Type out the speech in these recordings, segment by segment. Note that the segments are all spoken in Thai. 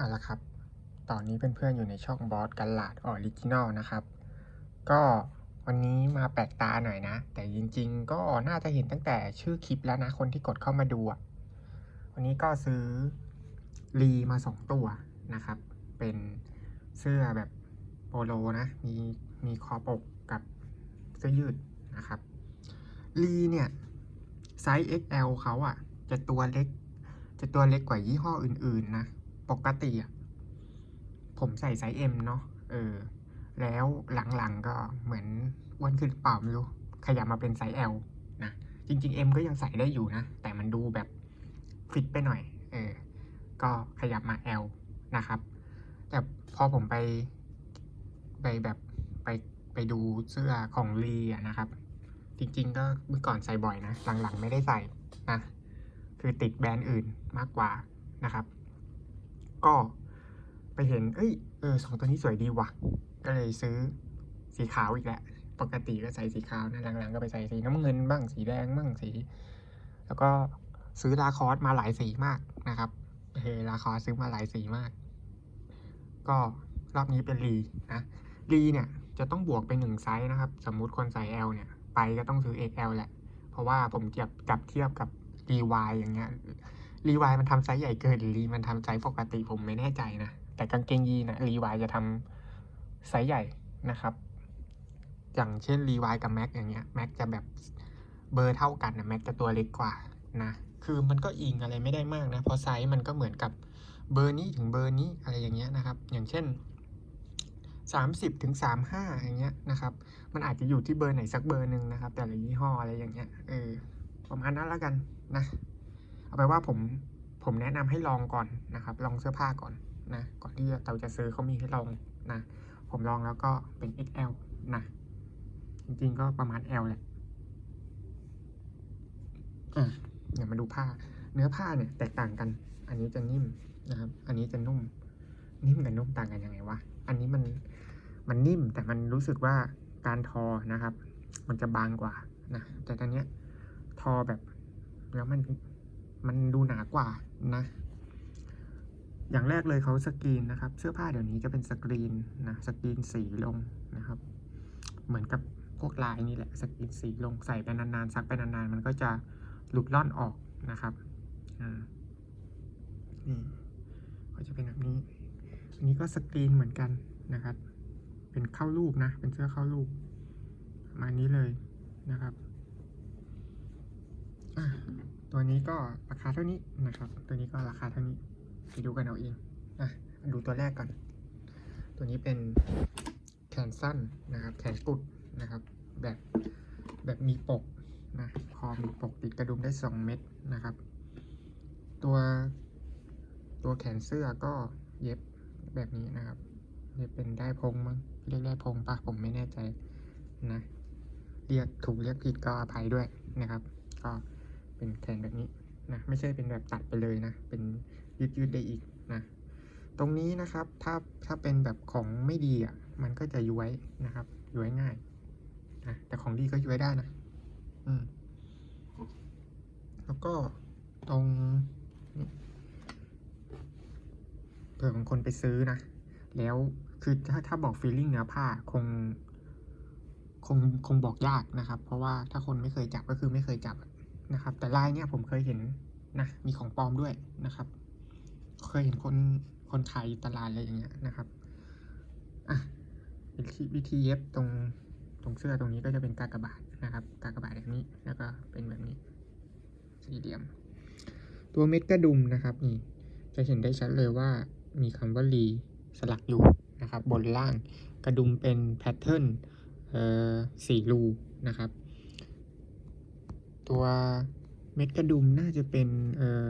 เอาละครับ ตอนนี้เพื่อนๆอยู่ในช่องบอสกันลาดออริจินอลนะครับ ก็วันนี้มาแปลกตาหน่อยนะ แต่จริงๆ ก็น่าจะเห็นตั้งแต่ชื่อคลิปแล้วนะ คนที่กดเข้ามาดูวันนี้ก็ซื้อรีมาสองตัวนะครับ เป็นเสื้อแบบโปโลนะ มีมีคอปกกับเสื้อยืดนะครับรีเนี่ย ไซส์ XL เขาอะจะตัวเล็ก จะตัวเล็กกว่ายี่ห้ออื่นๆนะ ปกติอะผมใส่ไซส์ M เนาะเออ แล้วหลังๆก็เหมือนอ้วนขึ้นหรือเปล่าไม่รู้ ขยับมาเป็นไซส์ L นะ จริงๆ M ก็ยังใส่ได้อยู่นะ แต่มันดูแบบฟิตไปหน่อย เออ ก็ขยับมา L นะครับ แต่พอผมไปไปแบบไปไปดูเสื้อของลีอะนะครับ จริงๆ ก็เมื่อก่อนใส่บ่อยนะ หลังๆ ไม่ได้ใส่นะ คือติดแบรนด์อื่นมากกว่านะครับ ก็ไปเห็น เอ้ย เออสองตัวนี้สวยดีว่ะ ก็เลยซื้อสีขาวอีกแหละ ปกติก็ใส่สีขาวนะหลังๆก็ไปใส่สีน้ำเงินบ้างสีแดงบ้างสี แล้วก็ซื้อลาคอสมาหลายสีมากนะครับเออลาคอสซื้อมาหลายสีมาก ก็รอบนี้เป็นรีนะรีเนี่ยจะต้องบวกไปหนึ่งไซส์นะครับ สมมุติคนใส่ L เนี่ย ไปก็ต้องซื้อ XL แหละ เพราะว่าผมจับจับเทียบกับรีวายอย่างเงี้ย รีวายมันทำไซส์ใหญ่เกินรีมันทำไซส์ปกติผมไม่แน่ใจนะ แต่กางเกงยีนนะรีวายจะทำไซส์ใหญ่นะครับ อย่างเช่นรีวายกับแม็กอย่างเงี้ยแม็กจะแบบเบอร์เท่ากันนะแม็กจะตัวเล็กกว่านะคือมันก็อิงอะไรไม่ได้มากนะเพราะไซส์มันก็เหมือนกับเบอร์นี้ถึงเบอร์นี้อะไรอย่างเงี้ยนะครับ อย่างเช่น 30ถึง35อย่างเงี้ยนะครับ มันอาจจะอยู่ที่เบอร์ไหนสักเบอร์หนึ่งนะครับ แต่ละยี่ห้ออะไรอย่างเงี้ยเออประมาณนั้นแล้วกันนะ เอาไปนว่าผมผมแนะนำให้ลองก่อนนะครับ ลองเสื้อผ้าก่อนนะก่อนที่เราจะซื้อเขามีให้ลองนะผมลองแล้วก็เป็น XL นะจริงๆก็ประมาณ L แหละอะเดี๋ยวมาดูผ้า เนื้อผ้าเนี่ยแตกต่างกัน อันนี้จะนิ่มนะครับ อันนี้จะนุ่ม นิ่มกับนุ่มต่างกันยังไงวะอันนี้มันมันนิ่มแต่มันรู้สึกว่าการทอนะครับ มันจะบางกว่านะแต่ตอนเนี้ยทอแบบแล้วมัน มันดูหนากว่านะ อย่างแรกเลยเขาสกรีนนะครับ เสื้อผ้าเดี๋ยวนี้จะเป็นสกรีนนะสกรีนสีลงนะครับ เหมือนกับพวกลายนี่แหละสกรีนสีลงใส่ไปนานๆซักไปนานๆ มันก็จะหลุดล่อนออกนะครับอ่านี่ก็จะเป็นแบบนี้ อันนี้ก็สกรีนเหมือนกันนะครับ เป็นเข้ารูปนะ เป็นเสื้อเข้ารูปประมาณนี้เลยนะครับ ตัวนี้ก็ราคาเท่านี้นะครับ ตัวนี้ก็ราคาเท่านี้ไปดูกันเอาเองอะดูตัวแรกก่อน ตัวนี้เป็นแขนสั้นนะครับ แขนกุดนะครับ แบบแบบมีปกนะคอมีปกติดกระดุมได้ 2 เม็ดนะครับ ตัวตัวแขนเสื้อก็เย็บแบบนี้นะครับเย็บเป็นได้พงมั้งเรียกได้พงปะผมไม่แน่ใจนะ เรียกถูกเรียกผิดก็อภัยด้วยนะครับ ก็ เป็นแขนแบบนี้นะ ไม่ใช่เป็นแบบตัดไปเลยนะ เป็นยืดยืดๆได้อีกนะ ตรงนี้นะครับ ถ้าถ้าเป็นแบบของไม่ดีอะ มันก็จะย้วยนะครับ ย้วยง่ายนะแต่ของดีก็ย้วยได้นะ อืม แล้วก็ตรงเผื่อบางคนไปซื้อนะ แล้วคือถ้าถ้าบอกฟีลลิ่งเนื้อผ้าคงคงคงบอกยากนะครับ เพราะว่าถ้าคนไม่เคยจับก็คือไม่เคยจับ นะครับ แต่ลายเนี่ยผมเคยเห็นนะมีของปลอมด้วยนะครับ เคยเห็นคนคนขายตลาดอะไรอย่างเงี้ยนะครับอะวิธีวิธีเย็บตรงตรงเสื้อตรงนี้ก็จะเป็นกากบาทนะครับ กากบาทแบบนี้แล้วก็เป็นแบบนี้สี่เหลี่ยม ตัวเม็ดกระดุมนะครับนี่จะเห็นได้ชัดเลยว่ามีคำว่ารีสลักอยู่นะครับ บนล่างกระดุมเป็นแพทเทิร์นเอ่อสี่รูนะครับ ตัวเม็ดกระดุมน่าจะเป็นเอ่อ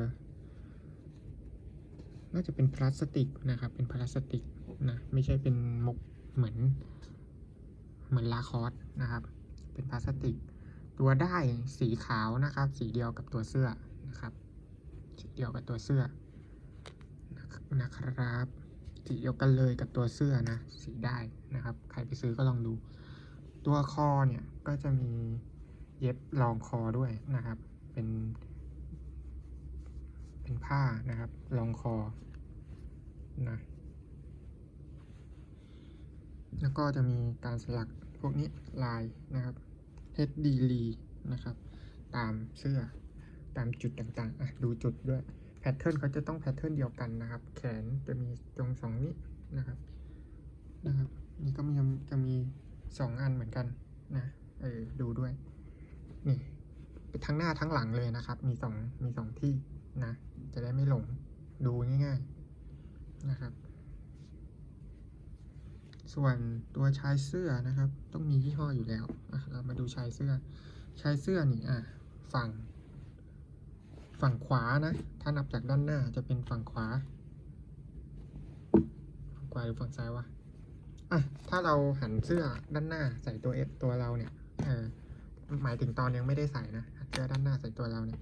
น่าจะเป็นพลาสติกนะครับ เป็นพลาสติกนะ ไม่ใช่เป็นมกเหมือน เหมือนลาคอสนะครับ เป็นพลาสติก ตัวได้สีขาวนะครับ สีเดียวกับตัวเสื้อนะครับ สีเดียวกับตัวเสื้อนะครับ สีเดียวกันเลยกับตัวเสื้อนะ สีได้นะครับ ใครไปซื้อก็ลองดู ตัวคอเนี่ยก็จะมี เย็บรองคอด้วยนะครับ เป็น เป็นผ้านะครับรองคอนะแล้วก็จะมีการสลักพวกนี้ลายนะครับ HD ลีนะครับ ตามเสื้อตามจุดต่างๆอะดูจุดด้วยแพทเทิร์นเขาจะต้องแพทเทิร์นเดียวกันนะครับ แขนจะมีตรงสองนี้นะครับนะครับ นี่ก็มีจะมีสองอันเหมือนกันนะเออดูด้วย นี่ทั้งหน้าทั้งหลังเลยนะครับ มีสองมีสองที่นะ จะได้ไม่หลงดูง่าย ๆนะครับ ส่วนตัวชายเสื้อนะครับ ต้องมียี่ห้ออยู่แล้วเรามาดูชายเสื้อ ชายเสื้อนี่อะฝั่ง ฝั่งขวานะ ถ้านับจากด้านหน้าจะเป็นฝั่งขวา ฝั่งขวาหรือฝั่งซ้ายวะอะถ้าเราหันเสื้อด้านหน้าใส่ตัวเอตัวเราเนี่ยเออ หมายถึงตอนยังไม่ได้ใส่นะหันเสื้อด้านหน้าใส่ตัวเราเนี่ย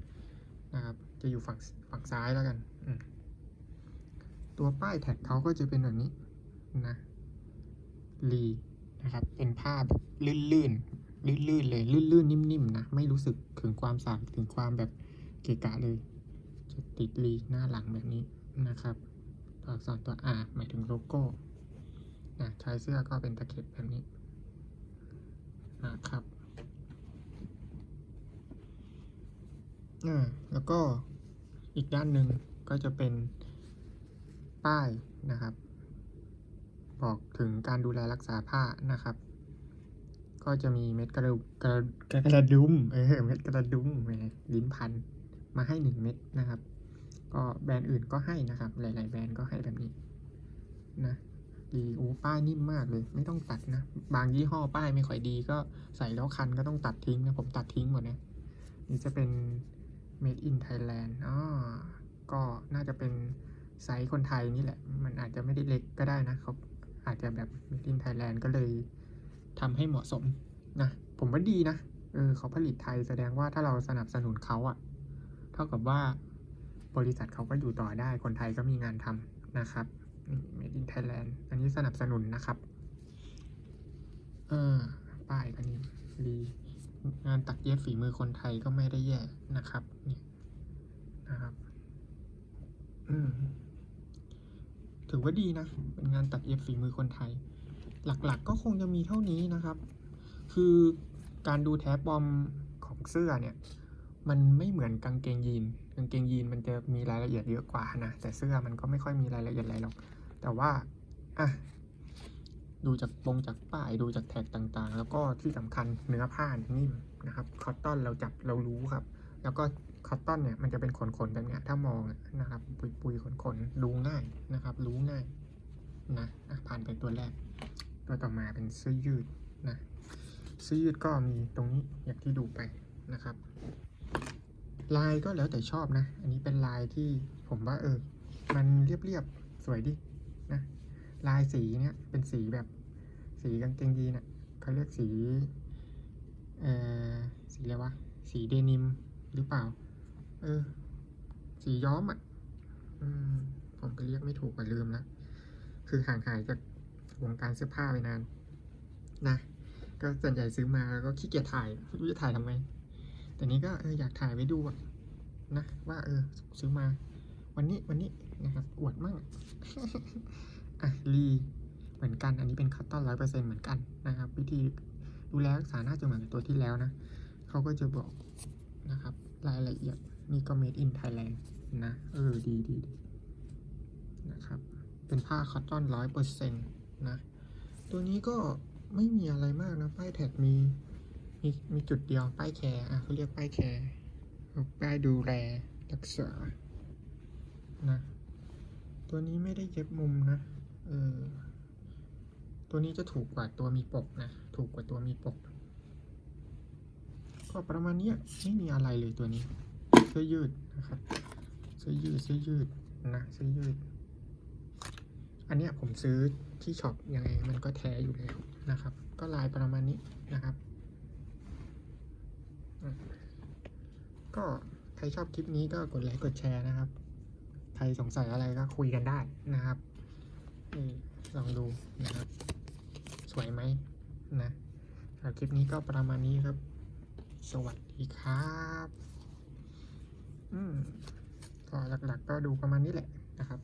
นะครับ จะอยู่ฝั่งฝั่งซ้ายแล้วกัน ตัวป้ายแท็กเขาก็จะเป็นแบบนี้นะลีนะครับ เป็นผ้าแบบลื่นๆ ลื่นๆ เลย ลื่นๆ นิ่มๆ นะ ไม่รู้สึกถึงความสากถึงความแบบเกะกะเลย จะติดลีหน้าหลังแบบนี้นะครับ ตัวอักษรตัว R หมายถึงโลโก้นะชายเสื้อก็เป็นตะเข็บแบบนี้นะครับ อ่าแล้วก็อีกด้านหนึ่งก็จะเป็นป้ายนะครับ บอกถึงการดูแลรักษาผ้านะครับ ก็จะมีเม็ดกระดูกกระกระดุมเออเม็ดกระดุมแหมลิ้นพันมาให้หนึ่งเม็ดนะครับ ก็แบรนด์อื่นก็ให้นะครับ หลาย ๆ แบรนด์ก็ให้แบบนี้นะดีโอ้ป้ายนิ่มมากเลย ไม่ต้องตัดนะ บางยี่ห้อป้ายไม่ค่อยดีก็ใส่แล้วคันก็ต้องตัดทิ้งนะ ผมตัดทิ้งหมดนะนี่จะเป็น made in Thailand อ๋อก็น่าจะเป็นไซส์คนไทยนี่แหละ มันอาจจะไม่ได้เล็กก็ได้นะเขาอาจจะแบบ made in Thailand ก็เลยทำให้เหมาะสมนะ ผมว่าดีนะ เออเขาผลิตไทยแสดงว่าถ้าเราสนับสนุนเขาอะเท่ากับว่าบริษัทเขาก็อยู่ต่อได้ คนไทยก็มีงานทำนะครับ made in Thailand อันนี้สนับสนุนนะครับ เออป้ายก็นี่ดี งานตักเย็บฝีมือคนไทยก็ไม่ได้แย่นะครับนี่นะครับถือว่าดีนะ เป็นงานตัดเย็บฝีมือคนไทย หลักๆก็คงจะมีเท่านี้นะครับ คือการดูแท็บบอมของเสื้อเนี่ย มันไม่เหมือนกางเกงยีน กางเกงยีนมันจะมีรายละเอียดเยอะกว่านะ แต่เสื้อมันก็ไม่ค่อยมีรายละเอียดอะไรหรอก แต่ว่า อะ ดูจากปงจากป้ายดูจากแท็กต่างๆ แล้วก็ที่สำคัญเนื้อผ้านนิ่มนะครับคอตตอนเราจับเรารู้ครับ แล้วก็คอตตอนเนี่ยมันจะเป็นขนๆแบบเนี้ยถ้ามองนะครับ ปุยๆขนๆดูง่ายนะครับ รู้ง่ายนะอะผ่านไปตัวแรก ตัวต่อมาเป็นเสื้อยืดนะเสื้อยืดก็มีตรงนี้อย่างที่ดูไปนะครับ ลายก็แล้วแต่ชอบนะ อันนี้เป็นลายที่ผมว่าเออ มันเรียบๆสวยดิ ลายสีเนี่ยเป็นสีแบบสีกางเกงยีนอะเขาเรียกสีเอ่อสีอะไรวะสีเดนิมหรือเปล่า เออ สีย้อมอะผมก็เรียกไม่ถูกกว่าลืมล้วคือห่างหายจากวงการเสื้อผ้าไปนาน นะ ก็ส่วนใหญ่ซื้อมาแล้วก็ขี้เกียจถ่ายไม่รู้จะถ่ายทำไม แต่นี้ก็เอออยากถ่ายไว้ดูอะนะว่าเออซื้อมา วันนี้วันนี้นะครับอวดมั่ง อะรีเหมือนกัน อันนี้เป็นคัตตอนร้อยเปอร์เซ็นเหมือนกันนะครับ วิธีดูแลรักษาน่าจะเหมือนตัวที่แล้วนะเขาก็จะบอกนะครับรายละเอียดนี่ก็ made in Thailand นะเออดีดีดีนะครับเป็นผ้าคอตตอนร้อยเปอร์เซ็นต์นะตัวนี้ก็ไม่มีอะไรมากนะป้ายแท็กมีมีมีจุดเดียวป้ายแคร์อะเขาเรียกป้ายแคร์ป้ายดูแลรักษานะตัวนี้ไม่ได้เย็บมุมนะ เออตัวนี้จะถูกกว่าตัวมีปกนะ ถูกกว่าตัวมีปก ก็ประมาณนี้ไม่มีอะไรเลยตัวนี้ เสื้อยืดนะครับ เสื้อยืด เสื้อยืดนะ เสื้อยืด อันเนี้ยผมซื้อที่ช็อปยังไงมันก็แท้อยู่แล้วนะครับ ก็ลายประมาณนี้นะครับ ก็ใครชอบคลิปนี้ก็กดไลค์กดแชร์นะครับ ใครสงสัยอะไรก็คุยกันได้นะครับ นี่ลองดูนะครับ สวยไหมนะสคลิปนี้ก็ประมาณนี้ครับ สวัสดีครับอืมก็หลักๆก็ดูประมาณนี้แหละนะครับ